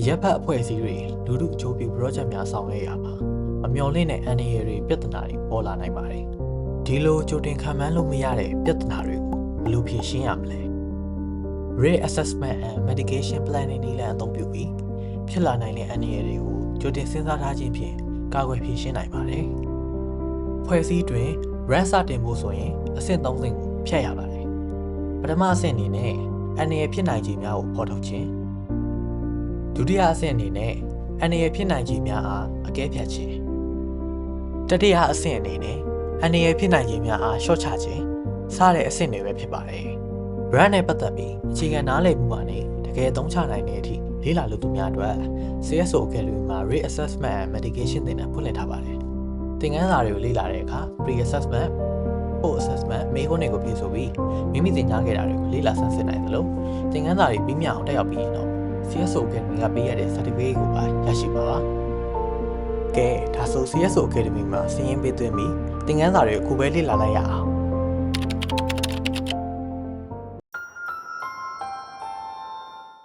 အရက်ဖတ်အဖွဲ့အစည်းတွေလူမှုအကျိုးပြု project များဆောင်ရွက်ရမှာမမျှော်လင့်တဲ့အန္တရာယ်တွေပြဿနာတွေပေါ်လာနိုင်ပါတယ်ဒီလိုကြိုတင်ခံမှန်းလို့မရတဲ့ပြဿနာတွေကိုဘယ်လိုဖြေရှင်းရမလဲ Risk Assessment and Mitigation Planning နည်းလမ်းအသုံးပြုပြီးဖြစ်လာနိုင်တဲ့အန္တရာယ်တွေကိုကြိုတင်စဉ်းစားထားခြင်းဖြင့်ကာကွယ်ဖြေရှင်းနိုင်ပါတယ်ဖွဲ့စည်းတွင် RAN စတင်ဖို့ဆိုရင်အဆင့်၃ဆင့်ကိုဖြတ်ရပါတယ်ပထမအဆင့်အနေနဲ့အန္တရာယ်ဖြစ်နိုင်ခြေများကိုဖော်ထုတ်ခြင်း ဒုတိယအဆင့်အနေနဲ့အန္တရာယ်ဖြစ်နိုင်ခြေများအားအကဲဖြတ်ခြင်းတတိယအဆင့်အနေနဲ့အန္တရာယ်ဖြစ်နိုင်ခြေများအားရှော့ချခြင်းစတဲ့အဆင့်တွေပဲဖြစ်ပါတယ် brand နဲ့ပတ်သက်ပြီးအခြေခံနားလည်မှုကနေတကယ်သုံးချနိုင်တဲ့အထိလေးလာလို့သူများအတွက် CSO Academy မှာ Risk Assessment and Mitigation သင်တန်းဖွင့်လှစ်ထားပါတယ်သင်ခန်းစာတွေကိုလေ့လာတဲ့အခါ Pre-Assessment Post Assessment မေးခွန်းတွေကိုဖြေဆိုပြီးမိမိသင်ကြားခဲ့တာတွေကိုလေ့လာဆန်းစစ်နိုင်သလိုသင်ခန်းစာတွေပြီးမြောက်အောင်တက်ရောက်ပြီးရင်တော့ CSO Academy ကပေးရတဲ့ certificate ကိုပါရရှိပါပါ။ကဲဒါဆို CSO Academy မှာစီးရင်ပေးသွင်းပြီးသင်ခန်းစာတွေကိုခုပဲလေ့လာလိုက်ရအောင်